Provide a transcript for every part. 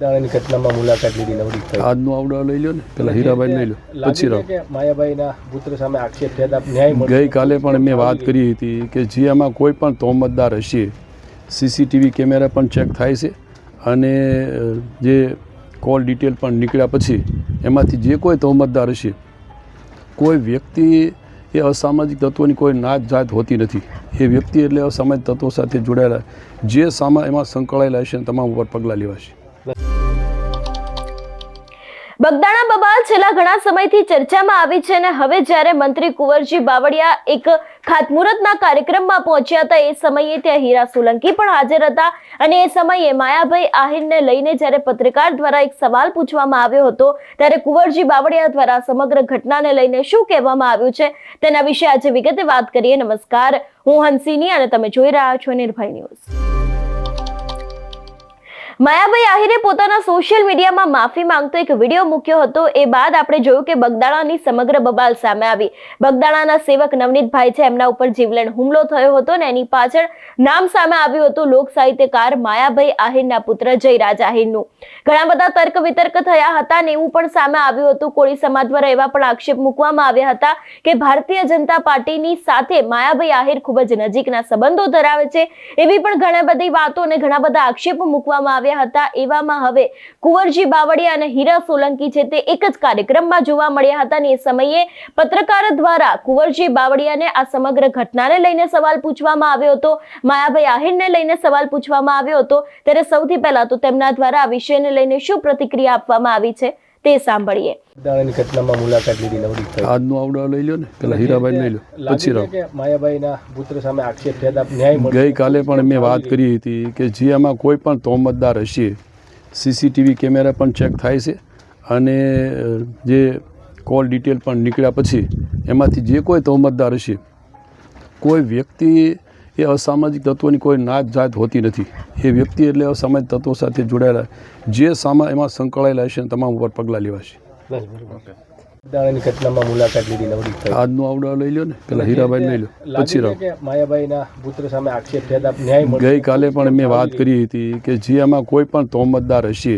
દાણાની ઘટનામાં મુલાકાત લીધી નવરી થઈ. આજનો આવડો લઈ લો ને પેલા હીરાભાઈ લઈ લો પછી રહો માયાભાઈના પુત્ર સામે આક્ષેપ થયા ન્યાય ગઈકાલે પણ મેં વાત કરી હતી કે જે આમાં કોઈ પણ તોમતદાર હશે સીસીટીવી કેમેરા પણ ચેક થાય છે અને જે કોલ ડિટેલ પણ નીકળ્યા પછી એમાંથી જે કોઈ તોમતદાર હશે કોઈ વ્યક્તિ એ અસામાજિક તત્વોની કોઈ નાત જાત હોતી નથી. એ વ્યક્તિ એટલે અસામાજિક તત્વો સાથે જોડાયેલા જે સામા એમાં સંકળાયેલા હશે તમામ ઉપર પગલાં લેવાશે. બગદાણા બબાલ છેલ્લા ઘણા સમયથી ચર્ચામાં આવી છે અને હવે જ્યારે મંત્રી કુંવરજી બાવળિયા એક ખાતમુહૂર્તના કાર્યક્રમમાં પહોંચ્યા હતા, એ સમયે ત્યાં હીરા સોલંકી પણ હાજર હતા અને એ સમયે માયાભાઈ આહિરને લઈને જ્યારે પત્રકાર દ્વારા એક સવાલ પૂછવામાં આવ્યો હતો, ત્યારે કુંવરજી બાવળિયા દ્વારા સમગ્ર ઘટનાને લઈને શું કહેવામાં આવ્યું છે, તેના વિશે આજે વિગતે વાત કરીએ. નમસ્કાર, હું હંસિની અને તમે જોઈ રહ્યા છો નિર્ભય ન્યૂઝ. માયાભાઈ આહિરે પોતાના સોશિયલ મીડિયામાં માફી માંગતો એક વીડિયો મૂક્યો હતો. એ બાદ આપણે જોયું કે બગદાણાની સમગ્ર બબાલ સામે આવી. બગદાણાના સેવક નવનીતભાઈ છે, એમના ઉપર જીવલેણ હુમલો થયો હતો ને એની પાછળ નામ સામે આવ્યું હતું લોક સાહિત્યકાર માયાભાઈ આહિરના પુત્ર જયરાજ આહિરનું. ઘણા બધા તર્ક વિતર્ક થયા હતા ને એવું પણ સામે આવ્યું હતું. કોળી સમાજ દ્વારા એવા પણ આક્ષેપ મૂકવામાં આવ્યા હતા કે ભારતીય જનતા પાર્ટીની સાથે માયાભાઈ આહિર ખૂબ જ નજીકના સંબંધો ધરાવે છે. એવી પણ ઘણા બધી વાતો અને ઘણા બધા આક્ષેપો મૂકવામાં આવ્યા હતા. એવામાં હવે કુંવરજી બાવળિયા અને હીરા સોલંકી છે તે એક જ કાર્યક્રમમાં જોવા મળ્યા હતા અને એ સમયે પત્રકાર દ્વારા કુંવરજી બાવળિયાને આ સમગ્ર ઘટનાને લઈને સવાલ પૂછવામાં આવ્યો હતો. માયાભાઈ આહિરને લઈને સવાલ પૂછવામાં આવ્યો હતો. ત્યારે સૌથી પહેલા તો તેમના દ્વારા આ વિષયને લઈને શું પ્રતિક્રિયા આપવામાં આવી છે? તે સાંભળીએ. દાણાની ઘટનામાં મુલાકાત લીધી નવરી થઈ આજનો આવડો લઈ લો ને પેલા હીરાભાઈ લઈ લો પછી રહો માયાભાઈના પુત્ર સામે આક્ષેપ થયા ન્યાય ગઈકાલે પણ મેં વાત કરી હતી કે જે આમાં કોઈ પણ તોમતદાર હશે સીસીટીવી કેમેરા પણ ચેક થાય છે અને જે કોલ ડિટેલ પણ નીકળ્યા પછી એમાંથી જે કોઈ તોમતદાર હશે કોઈ વ્યક્તિ એ અસામાજિક તત્વોની કોઈ નાત જાત હોતી નથી. એ વ્યક્તિ એટલે અસામાજિક તત્વો સાથે જોડાયેલા જે સામા એમાં સંકળાયેલા હશે તમામ ઉપર પગલાં લેવાશે. આજનો આવડો લઈ લો ને પેલા હીરાભાઈ લઈ લો પછી રહો માયાભાઈના પુત્ર સામે આક્ષેપ ન્યાય ગઈકાલે પણ મેં વાત કરી હતી કે જે આમાં કોઈ પણ તહોમતદાર હશે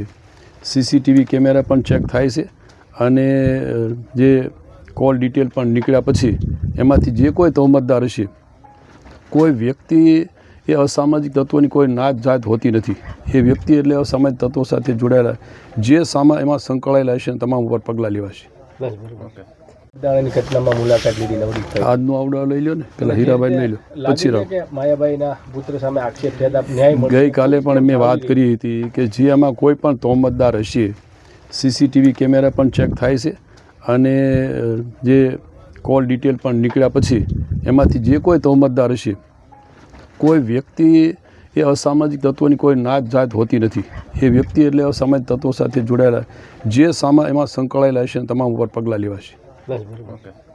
સીસીટીવી કેમેરા પણ ચેક થાય છે અને જે કોલ ડિટેલ પણ નીકળ્યા પછી એમાંથી જે કોઈ તહોમતદાર હશે કોઈ વ્યક્તિ એ અસામાજિક તત્વોની કોઈ નાત જાત હોતી નથી. એ વ્યક્તિ એટલે અસામાજિક તત્વો સાથે જોડાયેલા જે સામા એમાં સંકળાયેલા હશે તમામ ઉપર પગલાં લેવાશે. આજનો આવડો લઈ લો ને પેલા હીરાભાઈ લઈ લો પછી માયાભાઈના પુત્ર સામે આક્ષેપ ન્યાય ગઈકાલે પણ મેં વાત કરી હતી કે જે આમાં કોઈ પણ તહોમતદાર હશે સીસીટીવી કેમેરા પણ ચેક થાય છે અને જે કોલ ડિટેલ પણ નીકળ્યા પછી એમાંથી જે કોઈ તહોમતદાર હશે કોઈ વ્યક્તિ એ અસામાજિક તત્વોની કોઈ નાત જાત હોતી નથી. એ વ્યક્તિ એટલે અસામાજિક તત્વો સાથે જોડાયેલા જે સામા એમાં સંકળાયેલા હશે તમામ ઉપર પગલાં લેવાશે. બરાબર. બરોબર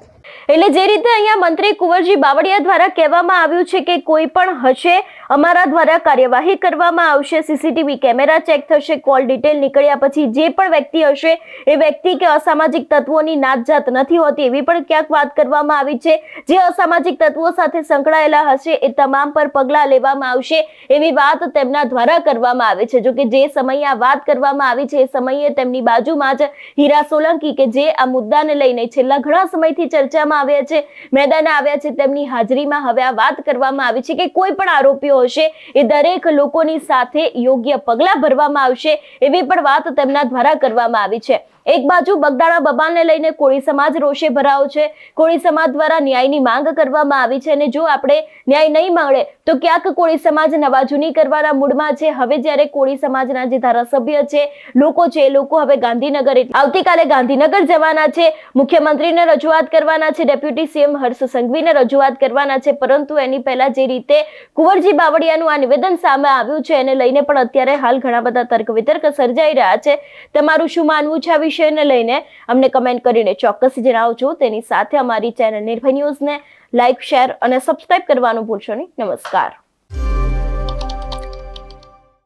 એટલે જે રીતે અહીંયા મંત્રી કુંવરજી બાવળિયા દ્વારા કહેવામાં આવ્યું છે કે કોઈ પણ હશે, અમારા દ્વારા કાર્યવાહી કરવામાં આવશે, સીસીટીવી કેમેરા ચેક થશે, કોલ ડિટેલ નીકળ્યા પછી જે પણ વ્યક્તિ હશે, એ વ્યક્તિ કે અસામાજિક તત્વોની નાતજાત નથી હોતી એવી પણ ક્યાંક વાત કરવામાં આવી છે. જે અસામાજિક તત્વો સાથે સંકળાયેલા હશે, એ તમામ પર પગલાં લેવામાં આવશે એવી વાત તેમના દ્વારા કરવામાં આવે છે. જો કે જે સમયે આ વાત કરવામાં આવી છે, એ સમયે તેમની બાજુમાં જ હીરા સોલંકી કે જે આ મુદ્દાને લઈને છેલ્લા ઘણા સમયથી ચર્ચામાં આવ્યા છે. મેદાને આવ્યા છે તેમની હાજરીમાં હવે આ વાત કરવામાં આવી છે કે કોઈ પણ આરોપીઓ હશે એ દરેક લોકોની સાથે યોગ્ય પગલાં ભરવામાં આવશે એવી પણ વાત તેમના દ્વારા કરવામાં આવી છે. એક બાજુ બગદાણા બબાલને લઈને કોળી સમાજ રોષે ભરાયો છે. કોળી સમાજ દ્વારા ન્યાયની માંગ કરવામાં આવી છે અને જો આપણે ન્યાય નહીં મળે તો ક્યાંક કોળી સમાજ નવાજૂની કરવાના મૂડમાં છે. હવે જ્યારે કોળી સમાજના જે ધારાસભ્ય છે, લોકો છે એ લોકો હવે ગાંધીનગર આવતીકાલે ગાંધીનગર જવાના છે. મુખ્યમંત્રીને રજૂઆત કરવાના છે ડેપ્યુટી સીએમ હર્ષ સંઘવીને રજૂઆત કરવાના છે, પરંતુ એની પહેલા જે રીતે કુંવરજી બાવળિયાનું આ નિવેદન સામે આવ્યું છે, એને લઈને પણ અત્યારે હાલ ઘણા બધા તર્ક વિતર્ક સર્જાઈ રહ્યા છે. તમારું શું માનવું છે આ વિષયને લઈને? અમને કમેન્ટ કરીને ચોક્કસ જણાવજો. તેની સાથે અમારી ચેનલ નિર્ભય ન્યૂઝને લાઇક શેર અને સબસ્ક્રાઇબ કરવાનું ભૂલશો નહીં. નમસ્કાર.